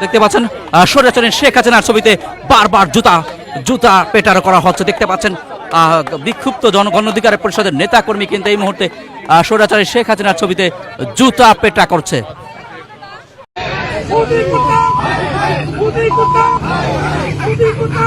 দেখতে পাচ্ছেন স্বৈরাচারী শেখ হাসিনার ছবিতে। বারবার জুতা জুতা পেটার করা হচ্ছে দেখতে পাচ্ছেন বিক্ষুব্ধ জনগণ অধিকার পরিষদের নেতা কর্মী কিন্তু এই মুহূর্তে আহ, স্বৈরাচারী শেখ হাসিনার ছবিতে জুতা পেটা করছে। কুতা কুতা কুত্তা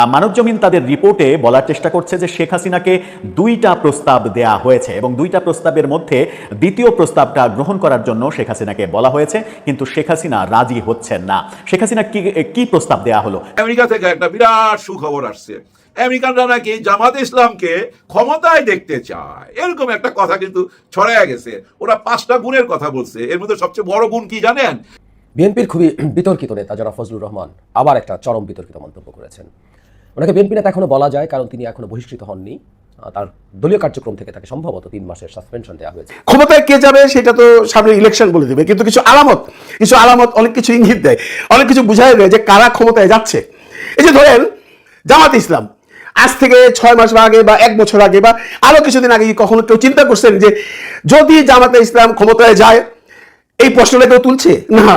মানব জমিন তাদের রিপোর্টে বলার চেষ্টা করছে যে শেখ হাসিনাকে দুইটা প্রস্তাব দেয়া হয়েছে এবং দুইটা প্রস্তাবের মধ্যে দ্বিতীয় প্রস্তাবটা গ্রহণ করার জন্য শেখ হাসিনাকে বলা হয়েছে কিন্তু শেখ হাসিনা রাজি হচ্ছেন না। শেখ হাসিনা কি কি প্রস্তাব দেয়া হলো? আমেরিকা থেকে একটা বিরাট সুখবর আসছে। আমেরিকানরা নাকি জামাত ইসলামকে ক্ষমতায় দেখতে চায়। এরকম একটা কথা কিন্তু ছড়ায় গেছে। ওরা পাঁচটা গুণের কথা বলছে। এর মধ্যে সবচেয়ে বড় গুণ কি জানেন? বিএনপির খুবই বিতর্কিত নেতা যারা ফজলুর রহমান আবার একটা চরম বিতর্কিত মন্তব্য করেছেন। ওনাকে বিএনপি নেতা এখনও বলা যায়, কারণ তিনি এখনও বহিষ্কৃত হননি। তার দলীয় কার্যক্রম থেকে তাকে সম্ভবত তিন মাসের সাসপেনশন দেওয়া হয়েছে। ক্ষমতায় কে যাবে সেটা তো সামনে ইলেকশন বলে দেবে, কিন্তু কিছু আলামত কিছু আলামত অনেক কিছু ইঙ্গিত দেয়, অনেক কিছু বুঝাই দেয় যে কারা ক্ষমতায় যাচ্ছে। এই যে ধরেন, জামাত ইসলাম, আজ থেকে ছয় মাস আগে বা এক বছর আগে বা আরও কিছুদিন আগে কখনো কেউ চিন্তা করছেন যে যদি জামাতে ইসলাম ক্ষমতায় যায়, এই প্রশ্নটা কেউ তুলছে? না।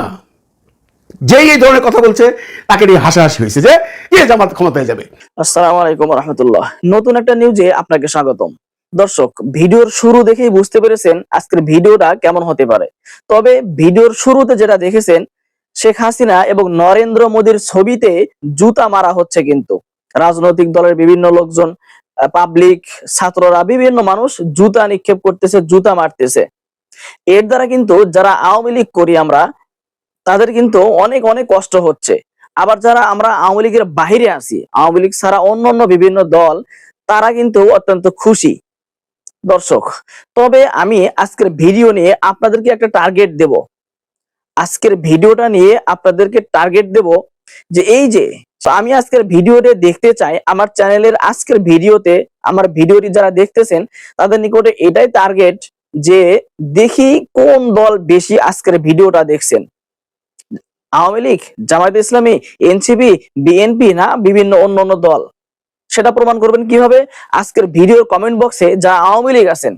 যেই এই ধরনের কথা বলছে, তাকে নিয়ে হাসাহাসি হয়েছে যে, কে জামাত ক্ষমতায় যাবে? আসসালামু আলাইকুম রহমতুল্লাহ। নতুন একটা নিউজে আপনাকে স্বাগতম। দর্শক, ভিডিওর শুরু দেখেই বুঝতে পেরেছেন আজকের ভিডিওটা কেমন হতে পারে। তবে ভিডিওর শুরুতে যেটা দেখেছেন, শেখ হাসিনা এবং নরেন্দ্র মোদীর ছবিতে জুতা মারা হচ্ছে কিন্তু। রাজনৈতিক দলের বিভিন্ন লোকজন পাবলিক ছাত্ররা, বিভিন্ন মানুষ জুতা নিক্ষেপ করতেছে, জুতা মারতেছে। এর দ্বারা কিন্তু যারা আওয়ামী লীগ করি আমরা তাদের কিন্তু অনেক অনেক কষ্ট হচ্ছে। আবার যারা আমরা আওয়ামী লীগের বাহিরে আছি, আওয়ামী লীগ ছাড়া অন্য অন্য বিভিন্ন দল, তারা কিন্তু অত্যন্ত খুশি। দর্শক, তবে আমি আজকের ভিডিও নিয়ে আপনাদেরকে একটা টার্গেট দেব। আজকের ভিডিওটা নিয়ে আপনাদেরকে টার্গেট দেব যে এই যে আমি আজকের ভিডিওতে দেখতে চাই, আমার চ্যানেলের আজকের ভিডিওতে, আমার ভিডিওটি যারা দেখতেছেন, তাদের নিকটে এটাই টার্গেট যে দেখি কোন দল বেশি আজকের ভিডিওটা দেখছেন। আওয়ামী লীগ, জামায়াত ইসলামী, এনসিপি, বিএনপি না বিভিন্ন অন্য অন্য দল। সেটা প্রমাণ করবেন কীভাবে? আজকের ভিডিওর কমেন্ট বক্সে যা আওয়ামী লীগ আছেন,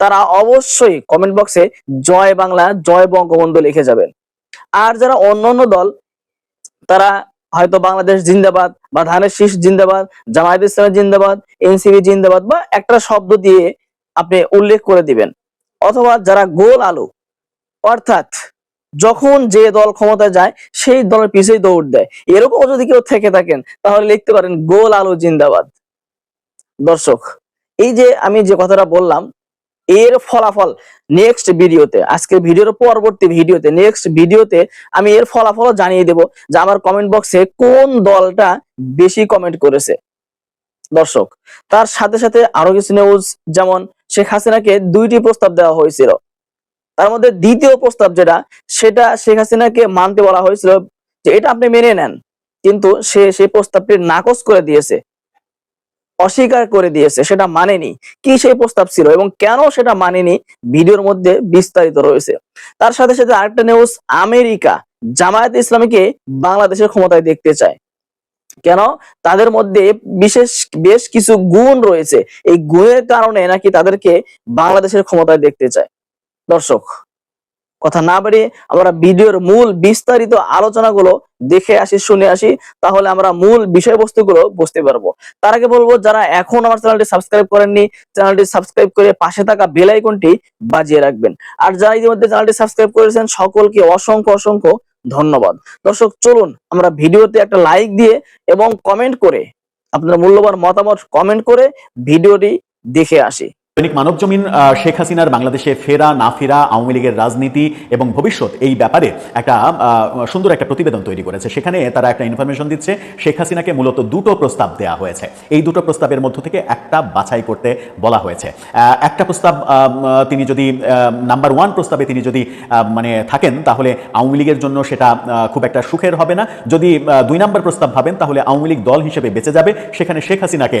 তারা অবশ্যই কমেন্ট বক্সে জয় বাংলা, জয় বঙ্গবন্ধু লিখে যাবেন। আর যারা অন্য অন্য দল, তারা হয়তো বাংলাদেশ জিন্দাবাদ বা ধানের শীষ জিন্দাবাদ, জামায়াত ইসলামের জিন্দাবাদ, এনসিপি জিন্দাবাদ বা একটা শব্দ দিয়ে আপনি উল্লেখ করে দিবেন। অথবা যারা গোল আলু, অর্থাৎ যখন যে দল ক্ষমতায় যায়, সেই দলের পিছেই দৌড় দেয়। এরকম যদি কেউ থেকে থাকেন, তাহলে লিখতে পারেন গোল আলু জিন্দাবাদ। দর্শক, এই যে আমি যে কথাটা বললাম, এর ফলাফল নেক্সট ভিডিওতে আজকে ভিডিওর পরবর্তী ভিডিওতে নেক্সট ভিডিওতে আমি এর ফলাফল জানিয়ে দেব যে আমার কমেন্ট বক্সে কোন দলটা বেশি কমেন্ট করেছে। দর্শক, তার সাথে সাথে আরও কিছু নিউজ যেমন শেখ হাসিনাকে দুইটি প্রস্তাব দেওয়া হয়েছিল। তার মধ্যে দ্বিতীয় প্রস্তাব যেটা, সেটা শেখ হাসিনাকে মানতে বলা হয়েছিল যে এটা আপনি মেনে নেন। কিন্তু সে সেই প্রস্তাবটি নাকচ করে দিয়েছে, অস্বীকার করে দিয়েছে, সেটা মানেনি। কি সেই প্রস্তাব ছিল এবং কেন সেটা মানেনি, ভিডিওর মধ্যে বিস্তারিত রয়েছে। তার সাথে সাথে আরেকটা নিউজ আমেরিকা জামায়াত ইসলামীকে বাংলাদেশের ক্ষমতায় দেখতে চায়। কেন? তাদের মধ্যে বিশেষ, বেশ কিছু গুণ রয়েছে। এই গুণের কারণে নাকি তাদেরকে বাংলাদেশের ক্ষমতায় দেখতে চায়। দর্শক, কথা না বাড়িয়ে আমরা ভিডিওর মূল বিস্তারিত আলোচনাগুলো দেখে আসি, শুনে আসি, তাহলে আমরা মূল বিষয়বস্তুগুলো বুঝতে পারব। তার আগে বলব, যারা এখন আমার চ্যানেলটি সাবস্ক্রাইব করেননি, চ্যানেলটি সাবস্ক্রাইব করে পাশে থাকা বেল আইকনটি বাজিয়ে রাখবেন। আর যারা ইতিমধ্যে চ্যানেলটি সাবস্ক্রাইব করেছেন, সকলকে অসংখ্য অসংখ্য ধন্যবাদ। দর্শক, চলুন আমরা ভিডিওতে একটা লাইক দিয়ে এবং কমেন্ট করে, আপনার মূল্যবান মতামত কমেন্ট করে ভিডিওটি দেখে আসি। দৈনিক মানব জমিন শেখ হাসিনার বাংলাদেশে ফেরা, না ফেরা, আওয়ামী লীগের রাজনীতি এবং ভবিষ্যৎ এই ব্যাপারে একটা সুন্দর একটা প্রতিবেদন তৈরি করেছে। সেখানে তারা একটা ইনফরমেশন দিচ্ছে, শেখ হাসিনাকে মূলত দুটো প্রস্তাব দেওয়া হয়েছে। এই দুটো প্রস্তাবের মধ্য থেকে একটা বাছাই করতে বলা হয়েছে। একটা প্রস্তাব তিনি যদি নাম্বার ওয়ান প্রস্তাবে তিনি যদি মানে থাকেন, তাহলে আওয়ামী লীগের জন্য সেটা খুব একটা সুখের হবে না। যদি দুই নম্বর প্রস্তাব ভাবেন, তাহলে আওয়ামী লীগ দল হিসেবে বেঁচে যাবে। সেখানে শেখ হাসিনাকে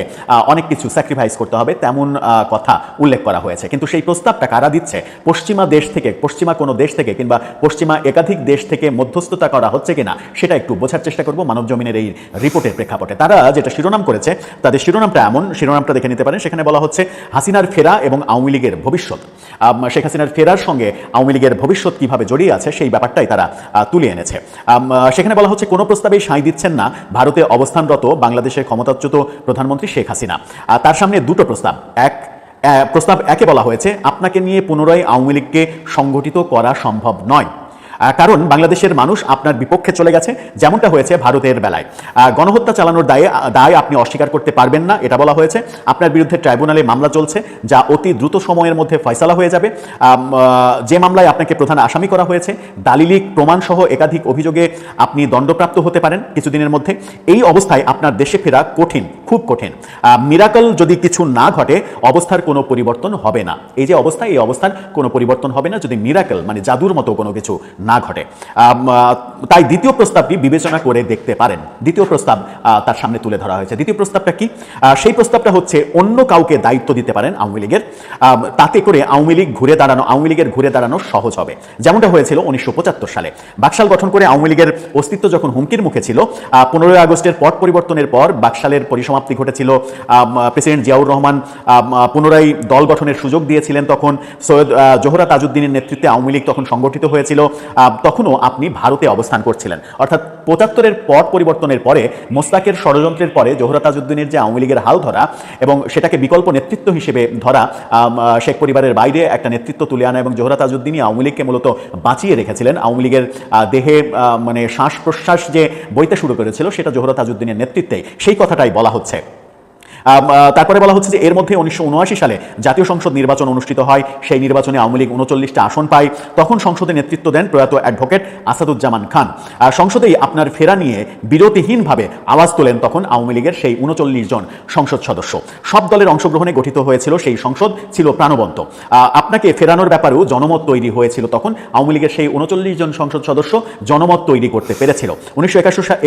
অনেক কিছু স্যাক্রিফাইস করতে হবে, তেমন কথা। উল্লেখ করা হয়েছে। কিন্তু সেই প্রস্তাবটা কারা দিচ্ছে? পশ্চিমা দেশ থেকে, পশ্চিমা কোনো দেশ থেকে কিংবা পশ্চিমা একাধিক দেশ থেকে মধ্যস্থতা করা হচ্ছে কিনা, সেটা একটু বোঝার চেষ্টা করব মানব জমিনের এই রিপোর্টের প্রেক্ষাপটে। তারা যেটা শিরোনাম করেছে, তাদের শিরোনামটা এমন, শিরোনামটা দেখে নিতে পারেন, সেখানে বলা হচ্ছে হাসিনার ফেরা এবং আওয়ামী লীগের ভবিষ্যৎ। শেখ হাসিনার ফেরার সঙ্গে আওয়ামী লীগের ভবিষ্যৎ কীভাবে জড়িয়ে আছে, সেই ব্যাপারটাই তারা তুলে এনেছে। সেখানে বলা হচ্ছে, কোনো প্রস্তাবেই সাঁই দিচ্ছেন না, ভারতে অবস্থানরত বাংলাদেশের ক্ষমতাচ্যুত প্রধানমন্ত্রী শেখ হাসিনা। তার সামনে দুটো প্রস্তাব। এক প্রস্তাব একে বলা হয়েছে আপনাকে নিয়ে পুনরায় আওয়ামী লীগকে সংগঠিত করা সম্ভব নয়। কারণ বাংলাদেশের মানুষ আপনার বিপক্ষে চলে গেছে, যেমনটা হয়েছে ভারতের বেলায়। গণহত্যা চালানোর দায়ে, দায় আপনি অস্বীকার করতে পারবেন না, এটা বলা হয়েছে। আপনার বিরুদ্ধে ট্রাইব্যুনালে মামলা চলছে, যা অতি দ্রুত সময়ের মধ্যে ফয়সালা হয়ে যাবে। যে মামলায় আপনাকে প্রধান আসামি করা হয়েছে, দালিলিক প্রমাণসহ একাধিক অভিযোগে আপনি দণ্ডপ্রাপ্ত হতে পারেন কিছুদিনের মধ্যে। এই অবস্থায় আপনার দেশে ফেরা কঠিন, খুব কঠিন। মিরাকল যদি কিছু না ঘটে, অবস্থার কোনো পরিবর্তন হবে না। এই যে অবস্থা, এই অবস্থার কোনো পরিবর্তন হবে না যদি মিরাকল মানে জাদুর মতো কোনো কিছু না ঘটে। তাই দ্বিতীয় প্রস্তাবটি বিবেচনা করে দেখতে পারেন। দ্বিতীয় প্রস্তাব তার সামনে তুলে ধরা হয়েছে। দ্বিতীয় প্রস্তাবটা কি? সেই প্রস্তাবটা হচ্ছে অন্য কাউকে দায়িত্ব দিতে পারেন আওয়ামী লীগের। তাতে করে আওয়ামী লীগ ঘুরে দাঁড়ানো, আওয়ামী লীগের ঘুরে দাঁড়ানো সহজ হবে। যেমনটা হয়েছিল উনিশশো পঁচাত্তর সালে। বাকশাল গঠন করে আওয়ামী লীগের অস্তিত্ব যখন হুমকির মুখে ছিল পনেরোই আগস্টের পট পরিবর্তনের পর বাকশালের পরিসমাপ্তি ঘটেছিল। প্রেসিডেন্ট জিয়াউর রহমান পুনরায় দল গঠনের সুযোগ দিয়েছিলেন তখন। সৈয়দ জোহরা তাজউদ্দিনের নেতৃত্বে আওয়ামী লীগ তখন সংগঠিত হয়েছিল। তখনও আপনি ভারতে অবস্থান করছিলেন। অর্থাৎ পঁচাত্তরের পট পরিবর্তনের পরে মোস্তাকের ষড়যন্ত্রের পরে জোহরা তাজউদ্দিনের যে আওয়ামী লীগের হাল ধরা এবং সেটাকে বিকল্প নেতৃত্ব হিসেবে ধরা শেখ পরিবারের বাইরে একটা নেতৃত্ব তুলে আনা এবং জোহরা তাজউদ্দিনই আওয়ামী লীগকে মূলত বাঁচিয়ে রেখেছিলেন। আওয়ামী লীগের দেহে মানে শ্বাস প্রশ্বাস যে বইতে শুরু করেছিল সেটা জোহরা তাজউদ্দিনের নেতৃত্বে সেই কথাটাই বলা হচ্ছে। তারপরে বলা হচ্ছে যে এর মধ্যে উনিশশো উনআশি সালে জাতীয় সংসদ নির্বাচন অনুষ্ঠিত হয়। সেই নির্বাচনে আওয়ামী লীগ উনচল্লিশটা আসন পায়। তখন সংসদে নেতৃত্ব দেন প্রয়াত অ্যাডভোকেট আসাদুজ্জামান খান। আর সংসদেই আপনার ফেরা নিয়ে বিরতিহীনভাবে আওয়াজ তোলেন তখন আওয়ামী লীগের সেই উনচল্লিশ জন সংসদ সদস্য। সব দলের অংশগ্রহণে গঠিত হয়েছিল সেই সংসদ, ছিল প্রাণবন্ত। আপনাকে ফেরানোর ব্যাপারেও জনমত তৈরি হয়েছিল তখন। আওয়ামী লীগের সেই উনচল্লিশ জন সংসদ সদস্য জনমত তৈরি করতে পেরেছিল। উনিশশো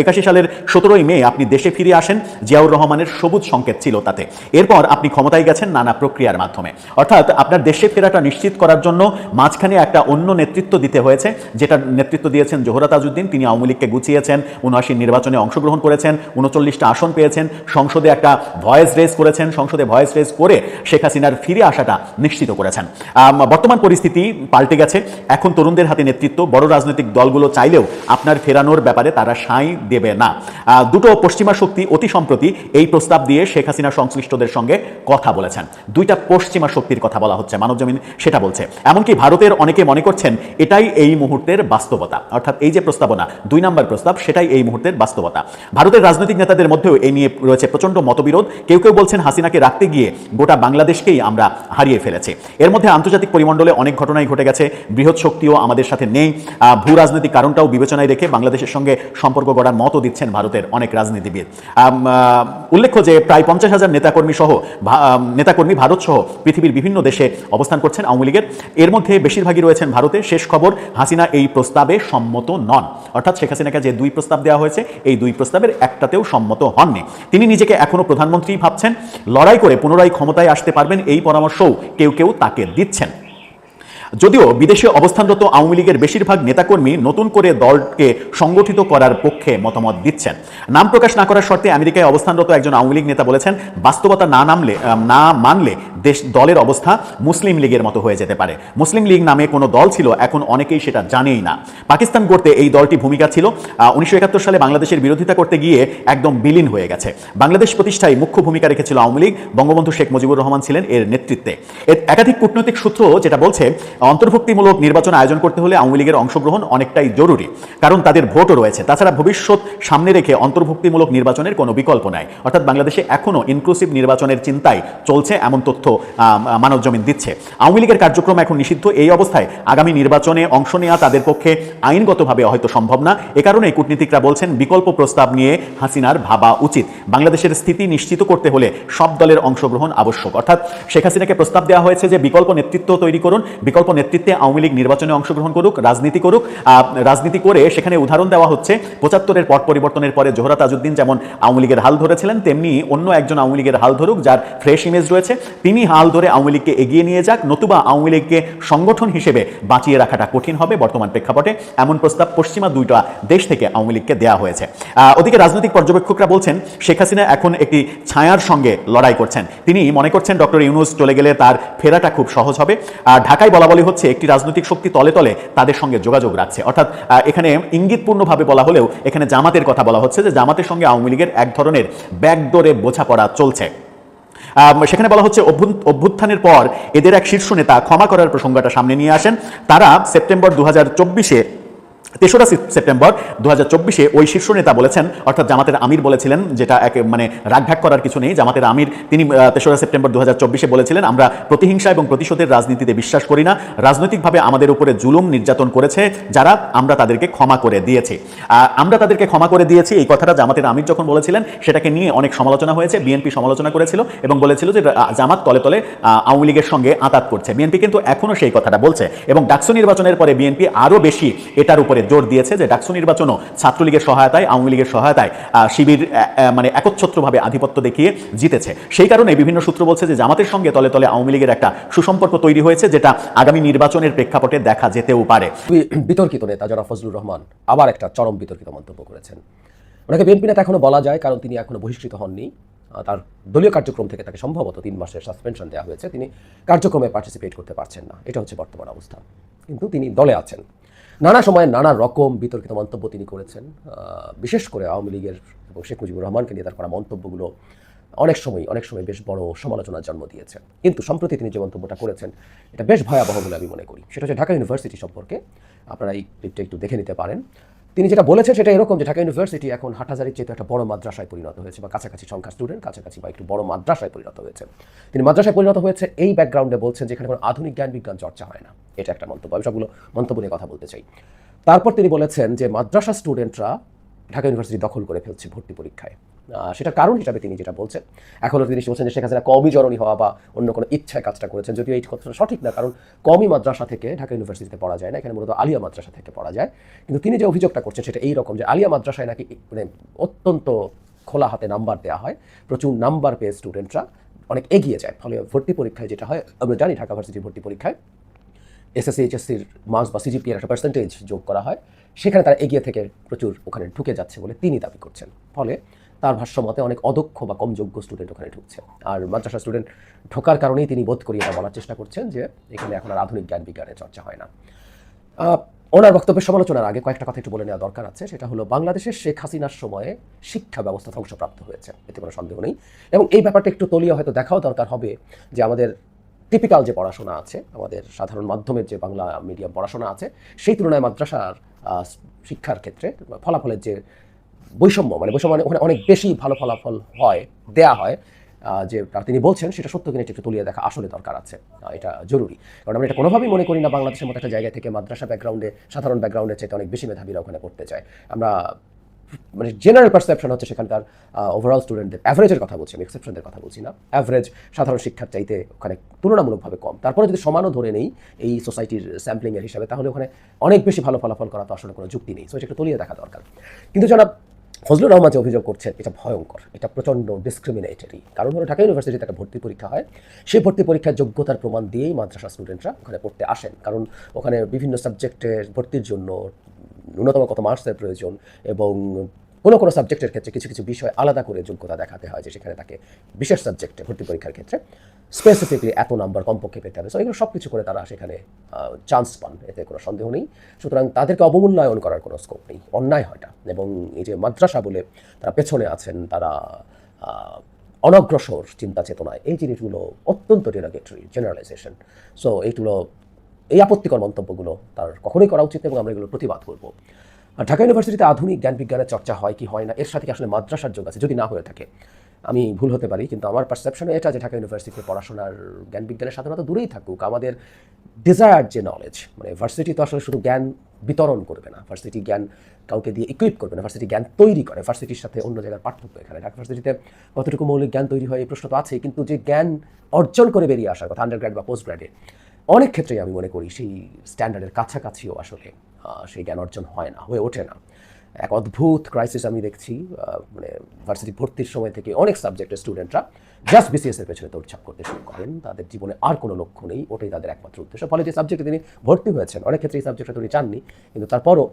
একাশি সালের সতেরোই মে আপনি দেশে ফিরে আসেন। জিয়াউর রহমানের সবুজ সংকেত ছিল তাতে। এরপর আপনি ক্ষমতায় গেছেন নানা প্রক্রিয়ার মাধ্যমে। অর্থাৎ আপনার দেশে ফেরাটা নিশ্চিত করার জন্য মাঝখানে একটা অন্য নেতৃত্ব দিতে হয়েছে, যেটা নেতৃত্ব দিয়েছেন জোহরা তাজউদ্দিন তিনি আওয়ামী লীগকে গুছিয়েছেন উনআশির নির্বাচনে অংশগ্রহণ করেছেন, উনচল্লিশটা আসন পেয়েছেন, সংসদে একটা ভয়েস রেস করেছেন, সংসদে ভয়েস রেস করে শেখ হাসিনার ফিরে আসাটা নিশ্চিত করেছেন। বর্তমান পরিস্থিতি পাল্টে গেছে। এখন তরুণদের হাতে নেতৃত্ব, বড় রাজনৈতিক দলগুলো চাইলেও আপনার ফেরানোর ব্যাপারে তারা সাঁই দেবে না। দুটো পশ্চিমা শক্তি অতি সম্প্রতি এই প্রস্তাব দিয়ে শেখ সংশ্লিষ্টদের সঙ্গে কথা বলেছেন। দুইটা পশ্চিমা শক্তির কথা বলা হচ্ছে, মানবজমিন সেটা বলছে। এমনকি ভারতের অনেকে মনে করছেন, এটাই এই মুহূর্তের বাস্তবতা। অর্থাৎ এই যে প্রস্তাবনা, দুই নম্বর প্রস্তাব, সেটাই এই মুহূর্তের বাস্তবতা। ভারতের রাজনৈতিক নেতাদের মধ্যেও এই নিয়ে রয়েছে প্রচণ্ড মতবিরোধ। কেউ কেউ বলছেন, হাসিনাকে রাখতে গিয়ে গোটা বাংলাদেশকেই আমরা হারিয়ে ফেলেছি। এর মধ্যে আন্তর্জাতিক পরিমণ্ডলে অনেক ঘটনাই ঘটে গেছে। বৃহৎ শক্তিও আমাদের সাথে নেই। ভূ রাজনৈতিক কারণটাও বিবেচনায় রেখে বাংলাদেশের সঙ্গে সম্পর্ক গড়ার মতও দিচ্ছেন ভারতের অনেক রাজনীতিবিদ। উল্লেখ্য যে প্রায় পঞ্চাশ হাজার নেতাকর্মী সহ নেতাকর্মী ভারত সহ পৃথিবীর বিভিন্ন দেশে অবস্থান করছেন আওয়ামী লীগের। এর মধ্যে বেশিরভাগই রয়েছেন ভারতে। শেষ খবর, হাসিনা এই প্রস্তাবে সম্মত নন। অর্থাৎ শেখ হাসিনাকে যে দুই প্রস্তাব দেওয়া হয়েছে, এই দুই প্রস্তাবের একটাতেও সম্মত হননি। তিনি নিজেকে এখনও প্রধানমন্ত্রী ভাবছেন। লড়াই করে পুনরায় ক্ষমতায় আসতে পারবেন এই পরামর্শও কেউ কেউ তাকে দিচ্ছেন। যদিও বিদেশে অবস্থানরত আওয়ামী লীগের বেশিরভাগ নেতাকর্মী নতুন করে দলকে সংগঠিত করার পক্ষে মতামত দিচ্ছেন। নাম প্রকাশ না করার শর্তে আমেরিকায় অবস্থানরত একজন আওয়ামী লীগ নেতা বলেছেন, বাস্তবতা না নামলে না মানলে দেশ, দলের অবস্থা মুসলিম লীগের মতো হয়ে যেতে পারে। মুসলিম লীগ নামে কোনো দল ছিল, এখন অনেকেই সেটা জানেই না। পাকিস্তান করতে এই দলটি ভূমিকা ছিল উনিশশো একাত্তর সালে বাংলাদেশের বিরোধিতা করতে গিয়ে একদম বিলীন হয়ে গেছে। বাংলাদেশ প্রতিষ্ঠায় মুখ্য ভূমিকা রেখেছিল আওয়ামী লীগ, বঙ্গবন্ধু শেখ মুজিবুর রহমান ছিলেন এর নেতৃত্বে। এর একাধিক কূটনৈতিক সূত্র যেটা বলছে অন্তর্ভুক্তিমূলক নির্বাচন আয়োজন করতে হলে আওয়ামী লীগের অংশগ্রহণ অনেকটাই জরুরি, কারণ তাদের ভোটও রয়েছে। তাছাড়া ভবিষ্যৎ সামনে রেখে অন্তর্ভুক্তিমূলক নির্বাচনের কোনো বিকল্প নাই। অর্থাৎ বাংলাদেশে এখনও ইনক্লুসিভ নির্বাচনের চিন্তায় চলছে এমন তথ্য মানব জমিন দিচ্ছে। আওয়ামী লীগের কার্যক্রম এখন নিষিদ্ধ। এই অবস্থায় আগামী নির্বাচনে অংশ নেওয়া তাদের পক্ষে আইনগতভাবে হয়তো সম্ভব না। এ কারণে কূটনীতিকরা বলছেন, বিকল্প প্রস্তাব নিয়ে হাসিনার ভাবা উচিত। বাংলাদেশের স্থিতি নিশ্চিত করতে হলে সব দলের অংশগ্রহণ আবশ্যক। অর্থাৎ শেখ হাসিনাকে প্রস্তাব দেওয়া হয়েছে যে বিকল্প নেতৃত্ব তৈরি করুন, বিকল্প পরিকল্পক নেতৃত্বে আওয়ামী লীগ নির্বাচনে অংশগ্রহণ করুক, রাজনীতি করুক রাজনীতি করে সেখানে উদাহরণ দেওয়া হচ্ছে, পঁচাত্তরের পট পরিবর্তনের পরে জোহরা তাজউদ্দিন যেমন আওয়ামী লীগের হাল ধরেছিলেন, তেমনি অন্য একজন আওয়ামী লীগের হাল ধরুক যার ফ্রেশ ইমেজ রয়েছে, তিনি হাল ধরে আওয়ামী লীগকে এগিয়ে নিয়ে যাক, নতুবা আওয়ামী লীগকে সংগঠন হিসেবে বাঁচিয়ে রাখাটা কঠিন হবে বর্তমান প্রেক্ষাপটে। এমন প্রস্তাব পশ্চিমা দুইটা দেশ থেকে আওয়ামী লীগকে দেওয়া হয়েছে। ওদিকে রাজনৈতিক পর্যবেক্ষকরা বলছেন, শেখ হাসিনা এখন একটি ছায়ার সঙ্গে লড়াই করছেন। তিনি মনে করছেন ডক্টর ইউনুস চলে গেলে তার ফেরাটা খুব সহজ হবে। আর ঢাকায় বলা বলি হচ্ছে একটি রাজনৈতিক শক্তি তলে তলে তাদের সঙ্গে যোগাযোগ রাখছে। অর্থাৎ এখানে ইঙ্গিতপূর্ণভাবে বলা হলেও এখানে জামাতের কথা বলা হচ্ছে যে জামাতের সঙ্গে আওয়ামী লীগের এক ধরনের ব্যাকডোরে বোঝাপড়া চলছে। সেখানে বলা হচ্ছে অভ্যুত্থানের পর এদের এক শীর্ষ নেতা ক্ষমা করার প্রসঙ্গটা সামনে নিয়ে আসেন। তারা সেপ্টেম্বর দু হাজার চব্বিশে তেসরা সেপ্টেম্বর দু চব্বিশে ওই শীর্ষ নেতা বলেছেন, অর্থাৎ জামাতের আমির বলেছিলেন, যেটা এক মানে রাগঢাক করার কিছু নেই। জামাতের আমির তিনি তেসরা সেপ্টেম্বর দু চব্বিশে বলেছিলেন, আমরা প্রতিহিংসা এবং প্রতিশোধের রাজনীতিতে বিশ্বাস করি না। রাজনৈতিকভাবে আমাদের উপরে জুলুম নির্যাতন করেছে যারা আমরা তাদেরকে ক্ষমা করে দিয়েছি। আমরা তাদেরকে ক্ষমা করে দিয়েছি। এই কথাটা জামাতের আমির যখন বলেছিলেন, সেটাকে নিয়ে অনেক সমালোচনা হয়েছে। বিএনপি সমালোচনা করেছিল এবং বলেছিল যে জামাত তলে তলে আওয়ামী লীগের সঙ্গে আঁতাত করছে। বিএনপি কিন্তু এখনও সেই কথাটা বলছে এবং ডাকসু নির্বাচনের পরে বিএনপি আরও বেশি এটার উপরে জোর দিয়েছে যে ডাকসু নির্বাচনও ছাত্রলীগের সহায়তায়, আওয়ামী লীগের সহায়তায় শিবির মানে একচ্ছত্রভাবে আধিপত্য দেখিয়ে জিতেছে। সেই কারণে বিভিন্ন সূত্র বলছে যে জামাতের সঙ্গে তলে তলে আওয়ামী লীগের একটা সুসম্পর্ক তৈরি হয়েছে, যেটা আগামী নির্বাচনের প্রেক্ষাপটে দেখা যেতেও পারে। বিতর্কিত নেতা যারা ফজলুর রহমান আবার একটা চরম বিতর্কিত মন্তব্য করেছেন। ওনাকে বিএনপি নেতা এখনও বলা যায়, কারণ তিনি এখনও বহিষ্কৃত হননি। তার দলীয় কার্যক্রম থেকে তাকে সম্ভবত তিন মাসের সাসপেনশন দেওয়া হয়েছে। তিনি কার্যক্রমে পার্টিসিপেট করতে পারছেন না। এটা হচ্ছে বর্তমান অবস্থা। কিন্তু তিনি দলে আছেন। নানা সময়ে নানা রকম বিতর্কিত মন্তব্য তিনি করেছেন বিশেষ করে আওয়ামী লীগের এবং শেখ মুজিবুর রহমানকে নিয়ে তার করা মন্তব্যগুলো অনেক সময় অনেক সময় বেশ বড় সমালোচনার জন্ম দিয়েছেন। কিন্তু সম্প্রতি তিনি যে মন্তব্যটা করেছেন, এটা বেশ ভয়াবহ বলে আমি মনে করি। সেটা হচ্ছে ঢাকা ইউনিভার্সিটি সম্পর্কে আপনারা এই ক্লিপটা একটু দেখে নিতে পারেন। তিনি যেটা বলেছেন সেটা এরকম যে ঢাকা ইউনিভার্সিটি এখন হাটহাজারির চেয়ে একটা বড় মাদ্রাসায় পরিণত হয়েছে বা কাছাকাছি সংখ্যা স্টুডেন্ট কাছাকাছি বা একটু বড় মাদ্রাসায় পরিণত হয়েছে। তিনি মাদ্রাসায় পরিণত হয়েছে এই ব্যাকগ্রাউন্ডে বলছেন যেখানে কোনো আধুনিক জ্ঞান বিজ্ঞান চর্চা হয় না। এটা একটা মন্তব্য। আমি সবগুলো মন্তব্য নিয়ে কথা বলতে চাই। তারপর তিনি বলেছেন যে মাদ্রাসা স্টুডেন্টরা ঢাকা ইউনিভার্সিটি দখল করে ফেলছে ভর্তি পরীক্ষায়। সেটার কারণ হিসাবে তিনি যেটা বলছেন, এখনও তিনি বলছেন যে শেখ হাসিনা কমই জননী হওয়া বা অন্য কোনো ইচ্ছায় কাজটা করেছেন, যদিও এই কথাটা সঠিক না, কারণ কমই মাদ্রাসা থেকে ঢাকা ইউনিভার্সিটিতে পড়া যায় না, এখানে মূলত আলিয়া মাদ্রাসা থেকে পড়া যায়। কিন্তু তিনি যে অভিযোগটা করছেন সেটা এই রকম যে আলিয়া মাদ্রাসায় নাকি মানে অত্যন্ত খোলা হাতে নাম্বার দেওয়া হয়, প্রচুর নাম্বার পেয়ে স্টুডেন্টরা অনেক এগিয়ে যায়। ফলে ভর্তি পরীক্ষায় যেটা হয়, আমরা জানি ঢাকা ভার্সিটির ভর্তি পরীক্ষায় এসএসসি, এইচএসসির মার্কস বা সিজিপিএর একটা পার্সেন্টেজ যোগ করা হয়। সেখানে তারা এগিয়ে থেকে প্রচুর ওখানে ঢুকে যাচ্ছে বলে তিনি দাবি করছেন। ফলে তার ভাষ্য মতে অনেক অদক্ষ বা কম যোগ্য স্টুডেন্ট ওখানে ঢুকছে। আর মাদ্রাসা স্টুডেন্ট ঢোকার কারণেই তিনি বোধ করি এটা বলার চেষ্টা করছেন যে এখানে এখন আর আধুনিক জ্ঞান বিজ্ঞানের চর্চা হয় না। ওনার বক্তব্যের সমালোচনার আগে কয়েকটা কথা একটু বলে নেওয়া দরকার আছে। সেটা হলো, বাংলাদেশের শেখ হাসিনার সময়ে শিক্ষা ব্যবস্থা ধ্বংসপ্রাপ্ত হয়েছে। এতে কোনো সন্দেহ নেই। এবং এই ব্যাপারটা একটু তলিয়ে হয়তো দেখাও দরকার হবে যে আমাদের টিপিক্যাল যে পড়াশোনা আছে, আমাদের সাধারণ মাধ্যমের যে বাংলা মিডিয়াম পড়াশোনা আছে, সেই তুলনায় মাদ্রাসার শিক্ষার ক্ষেত্রে ফলাফলের যে বৈষম্য মানে বৈষম্য মানে ওখানে অনেক বেশি ভালো ফলাফল হয়, দেয়া হয় যে তিনি বলছেন সেটা সত্য কিনা একটু তুলিয়ে দেখা আসলে দরকার আছে এটা জরুরি। কারণ আমরা এটা কোনোভাবেই মনে করি না বাংলাদেশের মতো একটা জায়গা থেকে মাদ্রাসা ব্যাকগ্রাউন্ডে সাধারণ ব্যাকগ্রাউন্ডের চাইতে অনেক বেশি মেধাবীরা ওখানে পড়তে চায়। আমরা মানে জেনারেল পারসেপশন হচ্ছে সেখানকার ওভারঅল স্টুডেন্টদের অ্যাভারেজের কথা বলছি, আমি এক্সেপশনদের কথা বলছি না। অ্যাভারেজ সাধারণ শিক্ষার চাইতে ওখানে তুলনামূলকভাবে কম। তারপরে যদি সমানও ধরে নেই এই সোসাইটির স্যাম্পলিংয়ের হিসাবে, তাহলে ওখানে অনেক বেশি ভালো ফলাফল করা তো আসলে কোনো যুক্তি নেই। সো এটা একটু তলিয়ে দেখা দরকার। কিন্তু যারা ফজলুর রহমান যে অভিযোগ করছেন এটা ভয়ঙ্কর। এটা প্রচণ্ড ডিসক্রিমিনেটরি কারণ হলো ঢাকা ইউনিভার্সিটিতে একটা ভর্তি পরীক্ষা হয়। সেই ভর্তি পরীক্ষার যোগ্যতার প্রমাণ দিয়েই মাদ্রাসা স্টুডেন্টরা ওখানে পড়তে আসেন। কারণ ওখানে বিভিন্ন সাবজেক্টের ভর্তির জন্য ন্যূনতম কত মার্কসের প্রয়োজন এবং কোনো কোনো সাবজেক্টের ক্ষেত্রে কিছু কিছু বিষয় আলাদা করে যোগ্যতা দেখাতে হয় যে সেখানে তাকে বিশেষ সাবজেক্টে ভর্তি পরীক্ষার ক্ষেত্রে স্পেসিফিকলি এত নাম্বার কমপক্ষে পেতে হবে। সো এগুলো সব কিছু করে তারা সেখানে চান্স পান, এতে কোনো সন্দেহ নেই। সুতরাং তাদেরকে অবমূল্যায়ন করার কোনো স্কোপ নেই, অন্যায় হয়টা এবং এই যে মাদ্রাসা বলে তারা পেছনে আছেন, তারা অনগ্রসর চিন্তা চেতনায় এই জিনিসগুলো অত্যন্ত ডেরাগেটরি জেনারেলাইজেশন সো এইগুলো এই আপত্তিকর মন্তব্যগুলো তার কখনোই করা উচিত এবং আমরা এগুলো প্রতিবাদ করব। ঢাকা ইউনিভার্সিটিতে আধুনিক জ্ঞান বিজ্ঞানের চর্চা হয় কি হয় না, এর সাথে আসলে মাদ্রাসার যোগ আছে যদি না হয়ে থাকে? আমি ভুল হতে পারি, কিন্তু আমার পারসেপশনে এটা যে ঢাকা ইউনিভার্সিটিতে পড়াশোনার জ্ঞান বিজ্ঞানের সাধারণত দূরেই থাকুক। আমাদের ডিজায়ার যে নলেজ মানে ভার্সিটি তো আসলে শুধু জ্ঞান বিতরণ করবে না ভার্সিটি জ্ঞান কাউকে দিয়ে ইকুইপ করবে না ভার্সিটি জ্ঞান তৈরি করে ভার্সিটির সাথে অন্য জায়গার পার্থক্য এখানে। ঢাকা ভার্সিটিতে কতটুকু মৌলিক জ্ঞান তৈরি হয় এই প্রশ্ন তো আছে কিন্তু যে জ্ঞান অর্জন করে বেরিয়ে আসার কথা আন্ডার গ্র্যাড বা পোস্ট গ্র্যাডে অনেক ক্ষেত্রেই আমি মনে করি সেই স্ট্যান্ডার্ডের কাছাকাছিও আসলে সেই জ্ঞান অর্জন হয় না, হয়ে ওঠে না। এক অদ্ভুত ক্রাইসিস আমি দেখছি মানে ভার্সিটি ভর্তির সময় থেকে অনেক সাবজেক্টের স্টুডেন্টরা জাস্ট বিসিএসের পেছনে দৌড়ছাপ করতে শুরু করেন। তাদের জীবনে আর কোনো লক্ষ্য নেই, ওটাই তাদের একমাত্র উদ্দেশ্য। ফলে যে সাবজেক্টে তিনি ভর্তি হয়েছেন, অনেক ক্ষেত্রে এই সাবজেক্টটা তিনি চাননি, কিন্তু তারপরও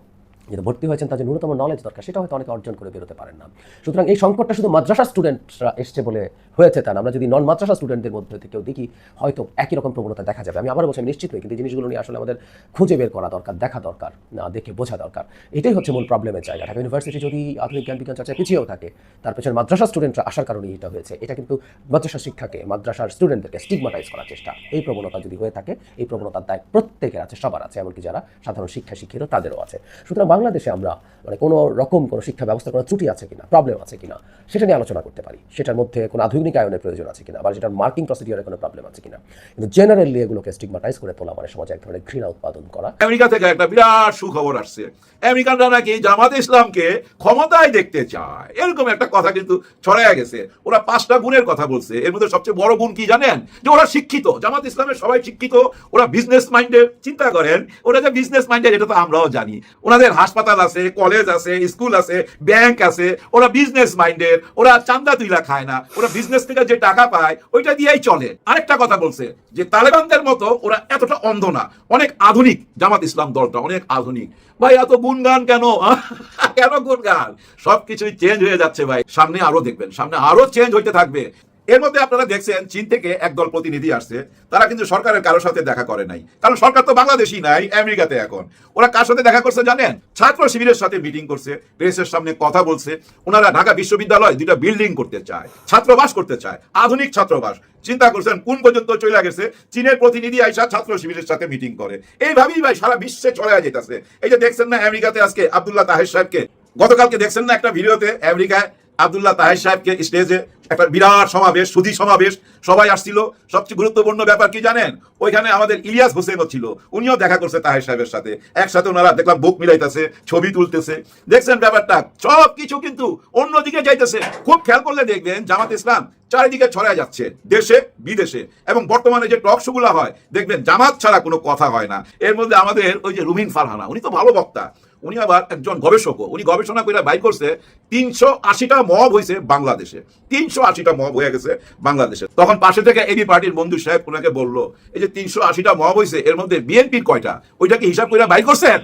যেটা ভর্তি হয়েছেন যে ন্যূনতম নলেজ দরকার, সেটা হয়তো অনেকে অর্জন করে বেরোতে পারেন না। সুতরাং এই সংকটটা শুধু মাদ্রাসা স্টুডেন্টরা এসছে বলে হয়েছে তা আমরা যদি নন মাদ্রাসা স্টুডেন্টদের মধ্যে থেকেও দেখি, হয়তো একই রকম প্রবণতা দেখা যাবে। আমি আবার বলছি নিশ্চিত নই কিন্তু জিনিসগুলো নিয়ে আসলে আমাদের খুঁজে বের করা দরকার, দেখা দরকার, না, দেখে বোঝা দরকার। এটাই হচ্ছে মূল প্রবলেমের জায়গা। ঢাকা ইউনিভার্সিটি যদি আধুনিক জ্ঞান বিজ্ঞান চর্চায় পিছিয়েও থাকে, তার পেছনে মাদ্রাসা স্টুডেন্টরা আসার কারণে এটা হয়েছে। এটা কিন্তু মাদ্রাসা শিক্ষাকে, মাদ্রাসার স্টুডেন্টদেরকে স্টিগমাটাইজ করার চেষ্টা। এই প্রবণতা যদি হয়ে থাকে, এই প্রবণতার দায় প্রত্যেকের আছে, সবার আছে, এমনকি যারা সাধারণ শিক্ষা শিক্ষিত, তাদেরও আছে। সুতরাং বাংলাদেশে আমরা মানে কোনো রকম কোনো শিক্ষা ব্যবস্থার কোনো ত্রুটি আছে কিনা প্রবলেম আছে কিনা, সেটা নিয়ে আলোচনা করতে পারি। সেটার মধ্যে কোনো আধুনিকায়নের প্রয়োজন আছে কিনা, বা সেটার মার্কিং প্রসিডিওরের কোনো প্রবলেম আছে কিনা। কিন্তু জেনারেলি এগুলোকে স্টিগমাটাইজ করে তোলা মানে সমাজে এক ধরনের ঘৃণা উৎপাদন করা। আমেরিকা থেকে একটা বিরাট সুখবর আসছে। আমেরিকানরা নাকি জামাত ইসলামকে ক্ষমতায় দেখতে চায়। এরকম একটা কথা কিন্তু ছড়ায় গেছে। ওরা পাঁচটা গুণের কথা বলছে। এর মধ্যে সবচেয়ে বড় গুণ কি জানেন? যে ওরা শিক্ষিত। জামাত ইসলামের সবাই শিক্ষিত। ওরা বিজনেস মাইন্ডের চিন্তা করেন, ওরা যে বিজনেস মাইন্ডের এটা তো আমরাও জানি। ওনাদের হাসপাতাল আছে কলেজ আছে স্কুল আছে ব্যাংক আছে, ওরা বিজনেস মাইন্ডের ওরা চান্দা তুইলা খায় না, ওরা বিজনেস থেকে যে টাকা পায়, ওইটা দিয়েই চলে। আরেকটা কথা বলছে, যে তালেবানদের মতো ওরা এতটা অন্ধ না, অনেক আধুনিক, জামাত ইসলাম দলটা অনেক আধুনিক। ভাই, এত গুণগান কেন? কেন গুণগান? সবকিছুই চেঞ্জ হয়ে যাচ্ছে ভাই। সামনে আরও দেখবেন, সামনে আরও চেঞ্জ হইতে থাকবে। এর মধ্যে আপনারা দেখছেন, চীন থেকে একদল প্রতিনিধি আসছে। তারা কিন্তু সরকারের কারোর সাথে দেখা করে নাই। কারণ সরকার তো বাংলাদেশই নাই, আমেরিকাতে এখন। ওরা কার সাথে দেখা করছে জানেন? ছাত্র শিবিরের সাথে মিটিং করছে, প্রেসের সামনে কথা বলছে। ওনারা ঢাকা বিশ্ববিদ্যালয় দুইটা বিল্ডিং করতে চায়, ছাত্রবাস করতে চায়, আধুনিক ছাত্রবাস। চিন্তা করছেন, কোন পর্যন্ত চলে গেছে? চীনের প্রতিনিধি আইসা ছাত্র শিবিরের সাথে মিটিং করে। এইভাবেই ভাই সারা বিশ্বে চলে যেতেছে। এই যে দেখছেন না, আমেরিকাতে আজকে আব্দুল্লাহ তাহের সাহেবকে, গতকালকে দেখছেন না একটা ভিডিওতে, আমেরিকায় আব্দুল্লাহ তাহের সাহেবকে স্টেজে একটা বিরাট সমাবেশ, সুধী সমাবেশ, সবাই আসছিল। সবচেয়ে গুরুত্বপূর্ণ ব্যাপার কি জানেন? ওইখানে আমাদের ইলিয়াস হোসেনও ছিল। উনিও দেখা করছে তাহের সাহেবের সাথে। একসাথে ওনারা দেখলাম বুক মিলাইতেছে, ছবি তুলতেছে। দেখছেন ব্যাপারটা? সব কিছু কিন্তু অন্যদিকে যাইতেছে। খুব খেয়াল করলে দেখবেন জামাত ইসলাম চারিদিকে ছড়ায় যাচ্ছে, দেশে, বিদেশে। এবং বর্তমানে যে টক শোগুলো হয়, দেখবেন জামাত ছাড়া কোনো কথা হয় না। এর মধ্যে আমাদের ওই যে রুমিন ফারহানা, উনি তো ভালো বক্তা। উনি আবার একজন গবেষক উনি গবেষণা করে বাই করছে, তিনশো আশিটা মব হয়েছে বাংলাদেশে। তিনশো আশিটা মব হয়ে গেছে বাংলাদেশে। তখন পাশে থেকে এবি পার্টির বন্ধু সাহেব ওনাকে বলল, এই যে তিনশো আশিটা মব হয়েছে এর মধ্যে বিএনপির কয়টা? ওইটাকে হিসাব করে বাই করছেন?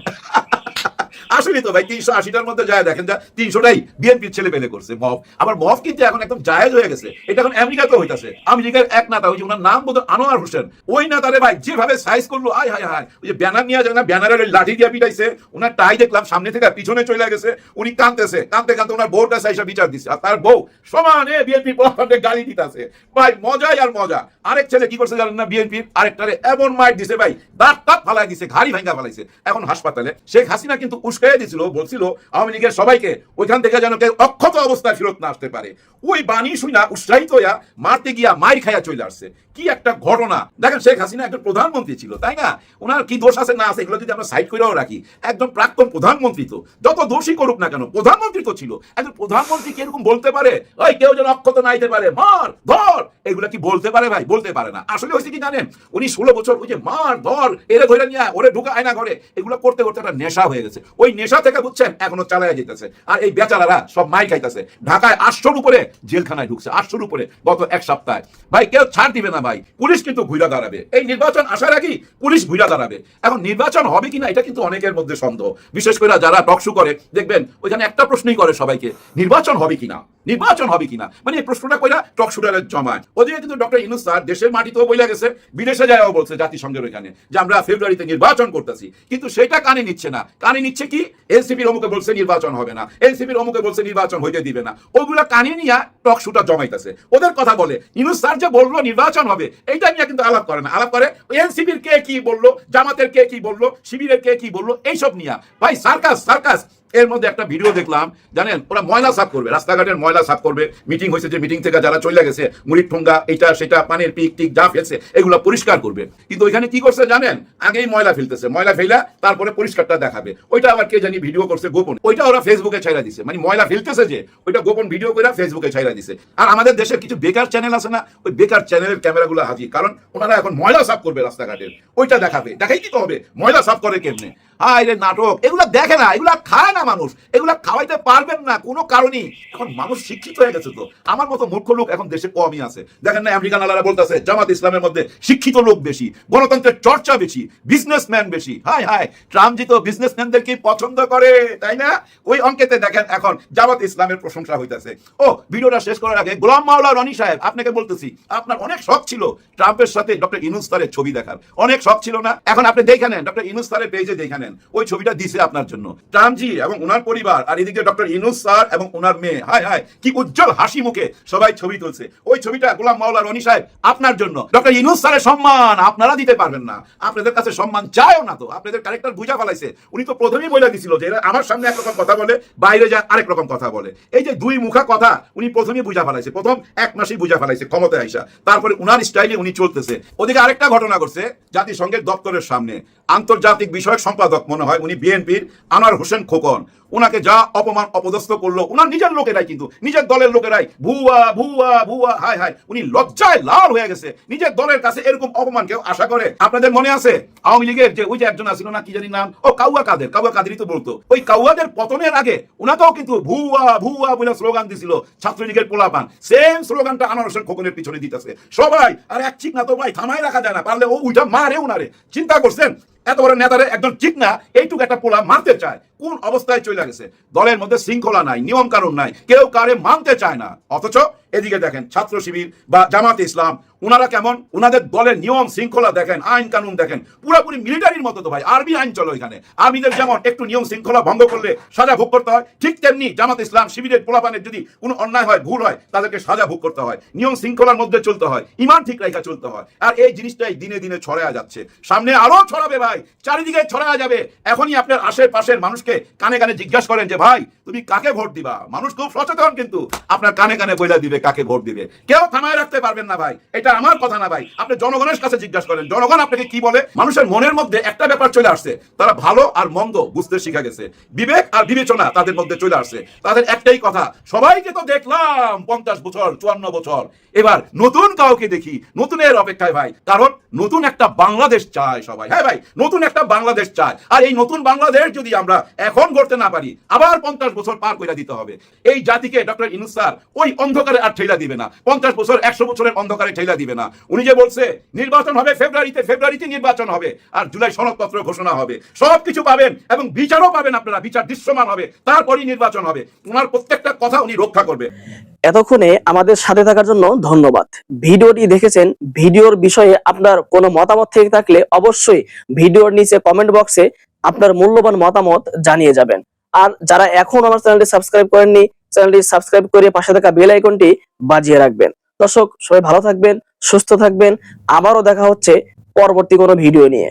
আসলে তো ভাই, তিনশো আশিটার মধ্যে যায়। দেখেন যা তিনশোটাই বিএনপির ছেলে পেলে করছে, মফ। আবার মফ কিন্তু এখন একদম জায়েজ হয়ে গেছে। এটা এখন আমেরিকাতেও হইতাছে। আমেরিকার এক নেতা যে ওনার নাম বোধ আনোয়ার হোসেন। ওই নেতারে ভাই, যেভাবে সাইজ করল, আয় হায় হায়, ওই যে ব্যানার নিয়ে যায় না ব্যানারের লাঠি দিয়ে পিটাইছে, ওনার টাই দেখলাম, সামনে থেকে পিছনে চলে গেছে, উনি কাঁদতেছে, কাঁদতে কাঁদতে ওনার বউটা সাইসা বিচার দিচ্ছে আর তার বউ সমানে বিএনপির পক্ষে গালি দিতেছে। ভাই, মজাই আর মজা। আরেক ছেলে কি করছে জানেন না বিএনপির? আরেকটারে এমন মাইট দিছে ভাই দাঁত টাত ফালাই দিছে, ঘাড়ি ভাঙ্গা ফালাইছে। এখন হাসপাতালে, শেখ হাসিনা কিন্তু উস্কাই দিয়েছিল, বলছিল, আওয়ামী লীগের সবাইকে ওইখান থেকে যেন কেউ অক্ষত অবস্থায় ফেরত না আসতে পারে। ওই বাণী শুনা উৎসাহিত হইয়া মারতে গিয়া মাইর খাইয়া চলে আসছে। কি একটা ঘটনা? দেখেন, শেখ হাসিনা একজন প্রধানমন্ত্রী ছিল, তাই না? ওনার কি দোষ আছে, না আছে, এগুলো যদি আমরা সাইড করেও রাখি। একজন প্রাক্তন প্রধানমন্ত্রী তো, যত দোষী করুক না কেন, প্রধানমন্ত্রী তো ছিল। একজন প্রধানমন্ত্রী কি এরকম বলতে পারে? ওই কেউ যেন অক্ষত নাইতে পারে, মার, ধর! এগুলা কি বলতে পারে ভাই? বলতে পারে না। আসলে হয়েছে কি জানেন? উনি ষোলো বছর ওই যে মার, ধর, এরে ধরে নিয়ে ওরে ঢুকা আয়না ঘরে। এগুলো করতে করতে একটা নেশা হয়ে গেছে। ওই নেশা থেকে বুঝছেন, এখনও চালায় যেতেছে আর এই বেচারারা সব মাই খাইতেছে। ঢাকায় আটশোর উপরে জেলখানায় ঢুকছে, আটশোর উপরে গত এক সপ্তাহে। ভাই, কেউ ছাড় দিবে না। ভাই। পুলিশ কিন্তু ঘুরা দাঁড়াবে। এই নির্বাচন আসার আগেই পুলিশ ঘুরা দাঁড়াবে। এখন নির্বাচন হবে কিনা, এটা কিন্তু অনেকের মধ্যে সন্দেহ। বিশেষ করে যারা টকশু করে, দেখবেন ওইখানে একটা প্রশ্নই করে সবাইকে, নির্বাচন হবে কিনা? নির্বাচন হবে কিনা? মানে এই প্রশ্নটা কইরা টকশুটারের জমায়। ওদিকে কিন্তু ডক্টর ইনুস স্যার দেশের মাটিতেও বইলা গেছে, বিদেশে যায়ও বলছে জাতিসংঘের ওইখানে যে আমরা ফেব্রুয়ারিতে নির্বাচন করতেছি। কিন্তু সেটা কানে নিচ্ছে না। কানে নিচ্ছে কি? এনসিপির অমুকে বলছে নির্বাচন হবে না। এনসিপির অমুকে বলছে নির্বাচন হইতে দিবে না। ওগুলা কানে নিয়ে টক শুটার জমাইতেছে। ওদের কথা বলে। ইনুস স্যার যে বলল নির্বাচন হবে। এইটা নিয়ে কিন্তু আলাপ করে না। আলাপ করে এনসিপির কে কি বলল, জামাতের কে কি বলল, শিবিরের কে কি বলল, এইসব নিয়ে। ভাই, সার্কাস সার্কাস। এর মধ্যে একটা ভিডিও দেখলাম, জানেন? ওরা ময়লা সাফ করবে, রাস্তাঘাটের ময়লা সাফ করবে। মিটিং হয়েছে যে মিটিং থেকে যারা চলে গেছে, মুড়ির ঠোঙ্গা, এটা, সেটা, পানির পিক, টিক, যা ফেলছে, এগুলো পরিষ্কার করবে। কিন্তু ওইখানে কি করছে জানেন? আগেই ময়লা ফেলতেছে। ময়লা ফেলা, তারপরে পরিষ্কারটা দেখাবে। ওইটা আবার কে জানি ভিডিও করছে গোপন। ওইটা ওরা ফেসবুকে ছাইরা দিছে। মানে ময়লা ফেলতেছে যে, ওইটা গোপন ভিডিও করে ফেসবুকে ছাইরা দিছে। আর আমাদের দেশের কিছু বেকার চ্যানেল আছে না, ওই বেকার চ্যানেলের ক্যামেরাগুলো হাজির। কারণ ওনারা এখন ময়লা সাফ করবে রাস্তাঘাটের। ওইটা দেখাবে। দেখাই দিতে হবে, ময়লা সাফ করে কেমনে? হায় রে নাটক, এগুলা দেখে না, এগুলা খায় না মানুষ, এগুলা খাওয়াইতে পারবেন না কোনো কারণেই। এখন মানুষ শিক্ষিত হয়ে গেছে তো। আমার মতো মূর্খ লোক এখন দেশে কমই আছে। দেখেন না আমেরিকান আলারা বলতেছে, জামাত ইসলামের মধ্যে শিক্ষিত লোক বেশি, গণতন্ত্রের চর্চা বেশি বিজনেসম্যান বেশি। হায় হায়, ট্রাম্প জি তো বিজনেসম্যানদেরকে পছন্দ করে, তাই না? ওই অঙ্কেতে দেখেন এখন জামাত ইসলামের প্রশংসা হইতাছে। ও, ভিডিওটা শেষ করার আগে গোলাম মাওলা রনি সাহেব, আপনাকে বলতেছি, আপনার অনেক শখ ছিল ট্রাম্পের সাথে ডক্টর ইনুস স্যারের ছবি দেখার। অনেক শখ ছিল না? এখন আপনি দেখে নেন, ডক্টর ইনুস স্যারের পেজে দেখে নেন। ওই ছবিটা দিছে আপনার জন্য। ট্রাম্পজি এবং ওনার পরিবার আর এদিকে ডক্টর ইনুস স্যার এবং ওনার মেয়ে। হায় হায়, কি উজ্জ্বল হাসি মুখে সবাই ছবি তুলছে। ওই ছবিটা গোলাম মাওলা রনি সাহেব আপনার জন্য। ডক্টর ইনুস স্যারের সম্মান আপনারা দিতে পারবেন না। আপনাদের কাছে সম্মান চায়ও না তো। আপনাদের ক্যারেক্টার বুঝা ফেলাইছে। উনি তো প্রথমেই বলে দিছিল যে আমার সামনে একরকম কথা বলে, বাইরে যায় আরেক রকম কথা বলে। এই যে দুই মুখা কথা উনি প্রথমেই বুঝা ফেলাইছে। প্রথম এক মাসেই বুঝা ফেলাইছে ক্ষমতায় আইসা। তারপরে উনার স্টাইলে উনি চলতেছে। ওদিকে আরেকটা ঘটনা ঘটছে জাতিসংঘের দপ্তরের সামনে। আন্তর্জাতিক বিষয়ক সম্পাদক মনে হয় উনি বিএনপির আনোয়ার হোসেন খোকন। ওনাকে যা অপমান অপদস্থ করল ওনার নিজের লোকেরাই কিন্তু, নিজের দলের লোকেরাই। ভুয়া ভুয়া ভুয়া, হায় হায়, উনি লজ্জায় লাল হয়ে গেছে। নিজের দলের কাছে এরকম অপমান কেউ আশা করে? আপনাদের মনে আছে? আওয়ামী লীগের যে ওই যে একজন আছিল না কি জানি নাম? ও কাউয়া কাদের, কাউয়া কাদেরই তো বলতো। ওই কাউয়াদের পতনের আগে ওনাকেও কিন্তু ভুয়া ভুয়া বলে স্লোগান দিছিল ছাত্রলীগের পোলাপান। সেম স্লোগানটা আনারসের খোকনের পিছনে দিতেছে। সবাই, আর এক ঠিক না তো ভাই থামাই রাখা যায় না, পারলে ও উইটা মারে উনারে। চিন্তা করছেন? এত বড় নেতারে একজন ঠিক না, এইটুকু একটা পোলা মারতে চায়। কোন অবস্থায় চলে গেছে? দলের মধ্যে শৃঙ্খলা নাই নিয়ম কারণ নাই, কেউ কারে মানতে চায় না। অথচ এদিকে দেখেন ছাত্র শিবির বা জামাত ইসলাম ওনারা কেমন? ওনাদের দলের নিয়ম শৃঙ্খলা দেখেন, আইন কানুন দেখেন। পুরোপুরি মিলিটারির মতো তো ভাই, আর্মি আইন চলো এখানে আর্মিদের যেমন একটু নিয়ম শৃঙ্খলা ভঙ্গ করলে সাজা ভোগ করতে হয়, ঠিক তেমনি জামাত ইসলাম শিবিরের পোলাপানের যদি কোনো অন্যায় হয়, ভুল হয়, তাদেরকে সাজা ভোগ করতে হয়। নিয়ম শৃঙ্খলার মধ্যে চলতে হয়, ইমান ঠিক রেখা চলতে হয়। আর এই জিনিসটাই দিনে দিনে ছড়ায়া যাচ্ছে। সামনে আরও ছড়াবে ভাই, চারিদিকে ছড়ায়া যাবে। এখনই আপনার আশেপাশের মানুষকে কানে কানে জিজ্ঞাসা করেন যে, ভাই, তুমি কাকে ভোট দিবা? মানুষ খুব সচেতন কিন্তু, আপনার কানে কানে বইলা দিবে কাকে ভোট দিবে। কেউ থামায় রাখতে পারবেন না ভাই এটা আমার কথা না ভাই। আপনি জনগণের কাছে জিজ্ঞাসা করেন। জনগণ আপনাকে কি বলে? মানুষের মনের মধ্যে একটা ব্যাপার চলে আসছে। তারা ভালো আর মন্দ বুঝতে শিখা গেছে। বিবেক আর বিবেচনা তাদের মধ্যে চলে আসছে। তাদের একটাই কথা, সবাইকে তো দেখলাম পঞ্চাশ বছর, চুয়ান্ন বছর। এবার নতুন কাউকে দেখি, নতুনের অপেক্ষায় ভাই। কারণ নতুন একটা বাংলাদেশ চায় সবাই। হ্যাঁ ভাই, নতুন একটা বাংলাদেশ চায়। আর এই নতুন বাংলাদেশ যদি আমরা এখন করতে না পারি, আবার পঞ্চাশ বছর পার করে দিতে হবে। এই জাতিকে ডক্টর ইনুস স্যার ওই অন্ধকারে আর ঠেলা দিবে না। পঞ্চাশ বছর, একশো বছরের অন্ধকারে ঠেলা দিবে না। উনি যে বলছে, নির্বাচন হবে ফেব্রুয়ারিতে ফেব্রুয়ারিতে নির্বাচন হবে। আর জুলাই সনদপত্র ঘোষণা হবে। সব কিছু পাবেন এবং বিচারও পাবেন আপনারা, বিচার দৃশ্যমান হবে। তারপরই নির্বাচন হবে। ওনার প্রত্যেকটা কথা উনি রক্ষা করবে। এতক্ষণে আমাদের সাথে থাকার জন্য ধন্যবাদ। ভিডিওটি দেখেছেন, ভিডিওর বিষয়ে আপনার কোনো মতামত থেকে থাকলে অবশ্যই ভিডিওর নিচে কমেন্ট বক্সে আপনার মূল্যবান মতামত জানিয়ে যাবেন। আর যারা এখন আমার চ্যানেলটি সাবস্ক্রাইব করেননি, চ্যানেলটি সাবস্ক্রাইব করে পাশে থাকা বেল আইকনটি বাজিয়ে রাখবেন। দর্শক সবাই ভালো থাকবেন সুস্থ থাকবেন। আবারও দেখা হচ্ছে পরবর্তী কোনো ভিডিও নিয়ে।